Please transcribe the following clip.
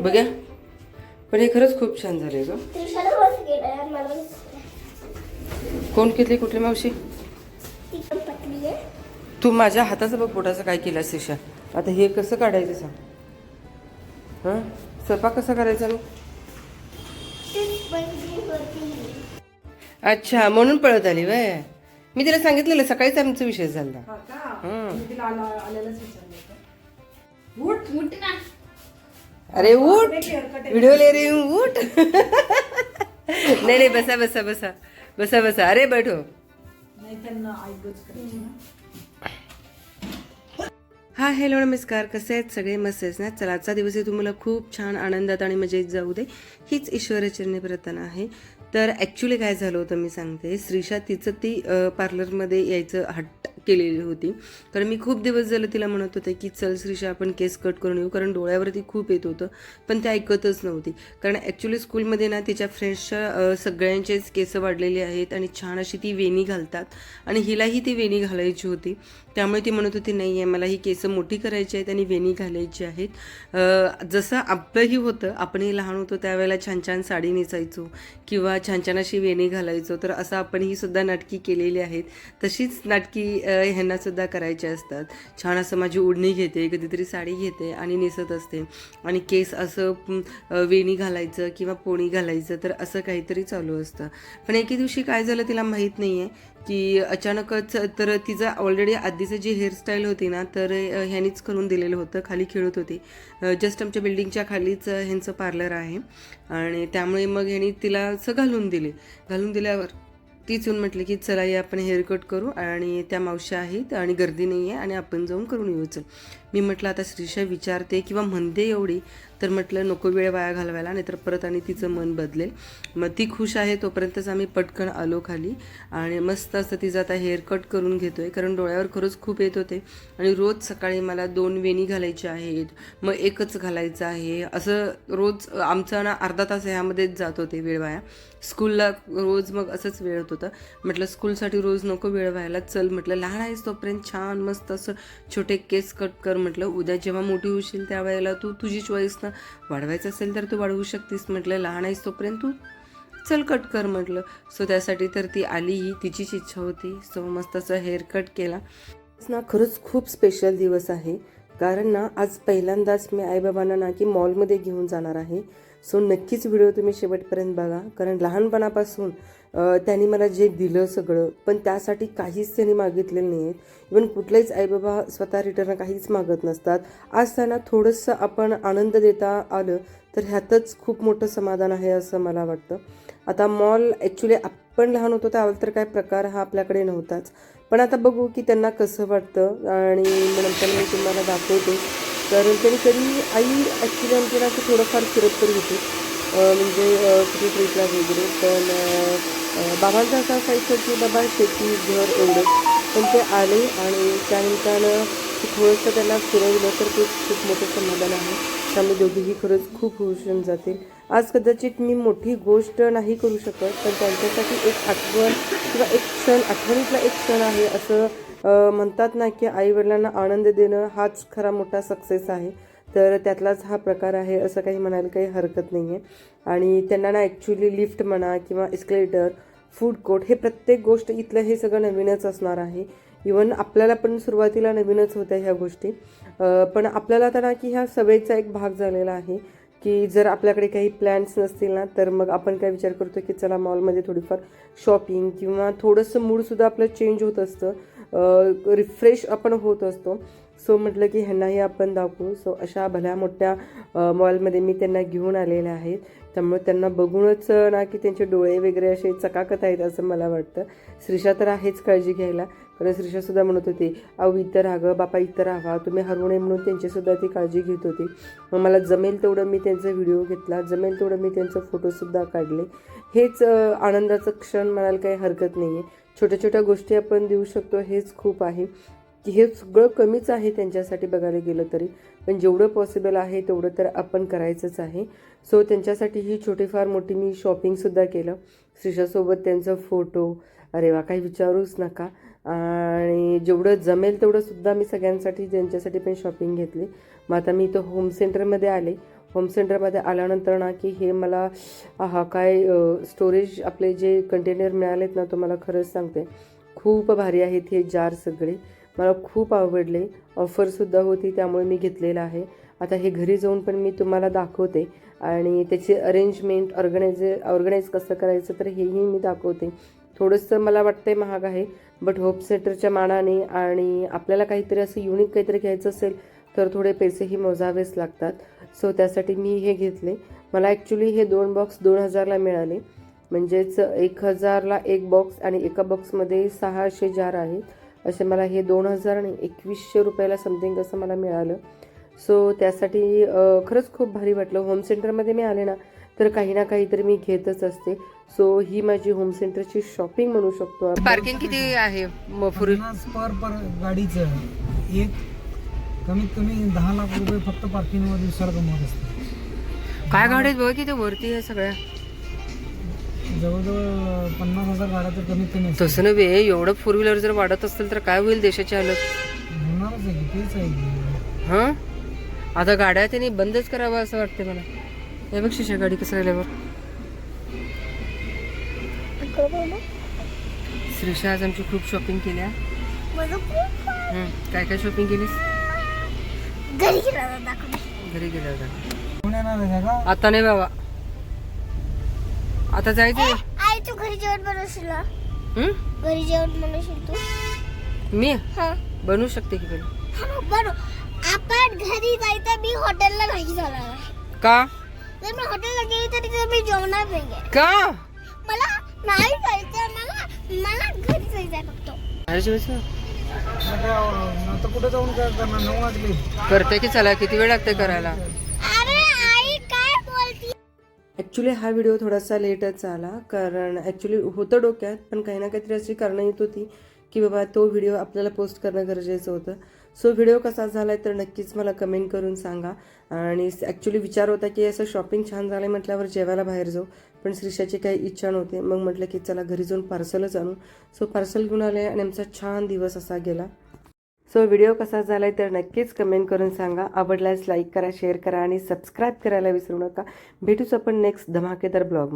बघ्या. पण हे खरंच खूप छान झालंय ग. कोण घेतली कुठली मावशी? ती पण पतली आहे. तू माझ्या हाताचं बघ पोटाचं काय केलं शिशा आता हे कसं काढायचं सांग. हां? स्वयंपाक कसा करायचा मग अच्छा म्हणून पळत आली वय. मी तिला सांगितलेलं सकाळीच आमचा विषय झाला. अरे उठ. व्हिडिओ ले रे हूं, उठ. नाही नाही बसा बसा बसा बसा बसा। अरे बैठो। हा। हॅलो नमस्कार। कसे आहेत सगळे? मस्त ना? चला आजचा दिवस आहे तुम्हाला खूप छान आनंदात आणि मजेत जाऊ दे. हीच ईश्वरचरणी प्रार्थना आहे. तर ॲक्च्युली काय झालं होतं मी सांगते. श्रीषा तिचं ती पार्लरमध्ये यायचं हट्ट केलेली होती. कारण मी खूप दिवस झालं तिला म्हणत होते की चल श्रीषा आपण केस कट करून येऊ. कारण डोळ्यावरती खूप येत होतं पण ते ऐकतच नव्हती. कारण ॲक्च्युली स्कूलमध्ये ना तिच्या फ्रेंड्सच्या सगळ्यांचेच केस वाढलेले आहेत आणि छान अशी ती वेणी घालतात. आणि हिलाही ती वेणी घालायची होती. त्यामुळे ती म्हणत होती नाही आहे मला ही केस मोठी करायची आहेत आणि वेणी घालायची आहेत. जसं आपलंही होतं आपणही लहान होतो त्यावेळेला छान छान साडी नेसायचो किंवा छान छान अशी वेणी घालायचो. तर असं आपण ही सुद्धा नाटकी केलेली आहेत. तशीच नाटकी अ, ह्यांनासुद्धा असतात. छान असं माझी ओढणी घेते कधीतरी साडी घेते आणि नेसत असते. आणि केस असं वेणी घालायचं किंवा पोणी घालायचं तर असं काहीतरी चालू असतं. पण एके दिवशी काय झालं तिला माहीत नाही आहे की अचानकच तर तिचं ऑलरेडी आधीचं जी हेअरस्टाईल होती ना तर ह्यानीच करून दिलेलं होतं. खाली खेळत होती. जस्ट आमच्या बिल्डिंगच्या खालीच ह्यांचं पार्लर आहे. आणि त्यामुळे मग ह्यानी तिला असं घालून दिले. घालून दिल्यावर तीच येऊन म्हटलं की चला या आपण हेअरकट करू आणि त्या मावशी आहेत आणि गर्दी नाही आहे आणि आपण जाऊन करून येऊ चल. मी म्हटलं आता श्रीषा विचारते किंवा म्हणते एवढी तर म्हटलं नको वेळ वाया घालवायला नाहीतर परत आणि तिचं मन बदलेल. मग ती खुश आहे तोपर्यंतच आम्ही पटकन आलो खाली आणि मस्त असं तिचं आता हेअर कट करून घेतो आहे कारण डोळ्यावर खरंच खूप येत होते. आणि रोज सकाळी मला दोन वेणी घालायच्या आहेत मग एकच घालायचं आहे. असं रोज आमचा ना अर्धा तास ह्यामध्येच जात होते वेळ वाया. स्कूलला रोज मग असंच वेळ होत होतं. म्हटलं स्कूलसाठी रोज नको वेळ व्हायला चल. म्हटलं लहान आहेस तोपर्यंत छान मस्त असं छोटे केस कट कर. म्हटलं उद्या जेव्हा मोठी होशील त्यावेळेला तू तुझी चॉईस ना वाढवायचं असेल तर तू वाढवू शकतीस म्हटलं. लहान आहेस तोपर्यंत तू चल कट कर म्हटलं. सो त्यासाठी तर ती आली ही तिचीच इच्छा होती. सो मस्त असं हेअर कट केला ना खरंच खूप स्पेशल दिवस आहे. कारण ना आज पहिल्यांदाच मी आईबाबांना ना की मॉलमध्ये घेऊन जाणार आहे. सो नक्कीच व्हिडिओ तुम्ही शेवटपर्यंत बघा. कारण लहानपणापासून त्यांनी मला जे दिलं सगळं पण त्यासाठी काहीच त्यांनी मागितलेलं नाही आहेत इवन कुठलेच आईबाबा स्वतः रिटर्न काहीच मागत नसतात. आज त्यांना थोडंसं आपण आनंद देता आलं तर ह्यातच खूप मोठं समाधान आहे असं मला वाटतं. आता मॉल ॲक्च्युली आपण लहान होतो त्यावेळेला तर काय प्रकार हा आपल्याकडे नव्हताच. पण आता बघू की त्यांना कसं वाटतं आणि नंतर मी तुम्हाला दाखवते. तर कधी कधी आई ॲक्च्युली आमची ना असं थोडंफार फिरत तरी होती. म्हणजे कुठे ट्रीपला वगैरे. पण बाबांचा बाबांचं असं असायचं की बाबा शेती घर एवढं. पण ते आले आणि त्यानिमित्तानं थोडंसं त्यांना फिरवलं तर ते खूप मोठं समाधान आहे. त्यामुळे दोघीही खरंच खूप खुश होऊन जातील. आज कदाचित मी मोठी गोष्ट नाही करू शकत पण त्यांच्यासाठी एक आठवण किंवा एक क्षण आठवणीतला एक क्षण आहे असं म्हणतात ना की आईवडिलांना आनंद देणं हाच खरा मोठा सक्सेस आहे. तर त्यातलाच हा प्रकार आहे असं काही म्हणायला काही हरकत नाही आहे आणि त्यांना ना ॲक्च्युली लिफ्ट म्हणा किंवा एस्केलेटर फूड कोर्ट हे प्रत्येक गोष्ट इथलं हे सगळं नवीनच असणार आहे. इवन आपल्याला पण सुरुवातीला नवीनच होत्या ह्या गोष्टी. पण आपल्याला तर ना की ह्या सवयीचा एक भाग झालेला आहे. की जर आपल्याकडे काही प्लॅन्स नसतील ना तर मग आपण काय विचार करतो की चला मॉलमध्ये थोडीफार शॉपिंग किंवा थोडंसं मूडसुद्धा आपलं चेंज होत असतं. रिफ्रेश आपण होत असतो. सो म्हटलं की ह्यांनाही आपण दाखवू. सो अशा भल्या मोठ्या मॉलमध्ये मी त्यांना घेऊन आलेले आहेत. त्यामुळे त्यांना बघूनच ना की त्यांचे डोळे वगैरे असे चकाकत आहेत असं मला वाटतं. श्रीषा तर आहेच काळजी घ्यायला. कारण श्रीषासुद्धा म्हणत होती अहो इतर राहा बापा इतर राहा तुम्ही हरवू नये म्हणून त्यांचीसुद्धा ती काळजी घेत होती. मग मला जमेल तेवढं मी त्यांचा व्हिडिओ घेतला जमेल तेवढं मी त्यांचं फोटोसुद्धा काढले. हेच आनंदाचं क्षण म्हणायला काही हरकत नाही आहे छोट्या छोट्या गोष्टी आपण देऊ शकतो हेच खूप आहे. की हे सगळं कमीच आहे त्यांच्यासाठी बघायला गेलं तरी. पण जेवढं पॉसिबल आहे तेवढं तर आपण करायचंच आहे. सो त्यांच्यासाठी ही छोटीफार मोठी मी शॉपिंगसुद्धा केलं. श्रीषासोबत त्यांचा फोटो अरे वा काही विचारूच नका. आणि जेवढं जमेल तेवढंसुद्धा मी सगळ्यांसाठी ज्यांच्यासाठी पण शॉपिंग घेतली. मग आता मी इथं होम सेंटरमध्ये आले. होम सेंटरमध्ये आल्यानंतर ना की हे मला हा काय स्टोरेज आपले जे कंटेनर मिळालेत ना तो मला खरंच सांगते. खूप भारी आहेत हे जार सगळे. मला खूप आवडले. ऑफरसुद्धा होती त्यामुळे मी घेतलेलं आहे. आता हे घरी जाऊन पण मी तुम्हाला दाखवते. आणि त्याची अरेंजमेंट ऑर्गनायझे ऑर्गनाईज कसं करायचं तर हेही मी दाखवते. थोडंसं मला वाटतंय महाग आहे बट होप सेंटरच्या मानाने आणि आपल्याला काहीतरी असं युनिक काहीतरी घ्यायचं असेल तर थोडे पैसेही मोजावेच लागतात. सो त्यासाठी मी हे घेतले. मला ॲक्च्युली हे दोन बॉक्स दोन हजारला मिळाले. म्हणजेच एक हजारला एक बॉक्स आणि एका बॉक्समध्ये सहाशे जार आहेत. असे मला हे दोन हजार आणि एकवीसशे रुपयाला समथिंग असं मला मिळालं. सो त्यासाठी खरंच खूप भारी वाटलं. होम सेंटरमध्ये मी आले ना तर काही ना काहीतरी मी घेतच असते. सो ही माझी होम सेंटरची शॉपिंग म्हणू शकतो. पार्किंग किती आहे पर? पर गाडीचं एक कमीत कमी दहा लाख रुपये फक्त पार्किंगवर दिवसाला कमवत असते काय गाड्या आहेत बघ किती वरती आहे सगळ्या. जवळजवळ पन्नास हजार गाड्या तर कमीत कमी. तसं नव्हे एवढं फोर व्हीलर जर वाढत असेल तर काय होईल देशाची हालत? होणारच आहे की तेच आहे की. हां? आता गाड्या त्यांनी बंदच करावं असं वाटते मला. हे बघ शिशा गाडी कसं राहिल्यावर श्रीषा आज आमची खूप शॉपिंग हं, काय काय शॉपिंग केलीस? घरी गेला गेल्या का आता नाही बाबा. आता जायचं आई तू घरी जेवण बनवशील? घरी जेवण बनवशील तू मी? हा बनवू शकते की बनव. आपण घरी जायचं मी हॉटेलला नाही जाणार. का? जर मी हॉटेलला गेली तरी तर मी जेवणार नाही का? मला नाही जायचं मला मला घरी जायचं आहे फक्त. अरे जेवायचं? मग काय, आता कुठे जाऊन काय करणार? नऊ वाजले. करते की चला किती वेळ लागते करायला? अरे आई काय बोलती? ॲक्च्युली हा व्हिडिओ थोडासा लेटच आला कारण ॲक्च्युली होतं डोक्यात पण काही ना काहीतरी अशी कारणं येत होती. की बाबा तो व्हिडिओ आपल्याला पोस्ट करणं गरजेचं होतं. सो व्हिडिओ कसा झाला आहे तर नक्कीच मला कमेंट करून सांगा. आणि ॲक्च्युली विचार होता की असं शॉपिंग छान झालं आहे म्हटल्यावर जेवायला बाहेर जाऊ. पण श्रीषाची काही इच्छा नव्हती. मग म्हटलं की चला घरी जाऊन पार्सलच आणू. सो पार्सल घेऊन आले आणि आमचा छान दिवस असा गेला. सो व्हिडिओ कसा झाला आहे तर नक्कीच कमेंट करून सांगा. आवडल्यास लाईक करा शेअर करा आणि सबस्क्राईब करायला विसरू नका. भेटूच आपण नेक्स्ट धमाकेदार ब्लॉग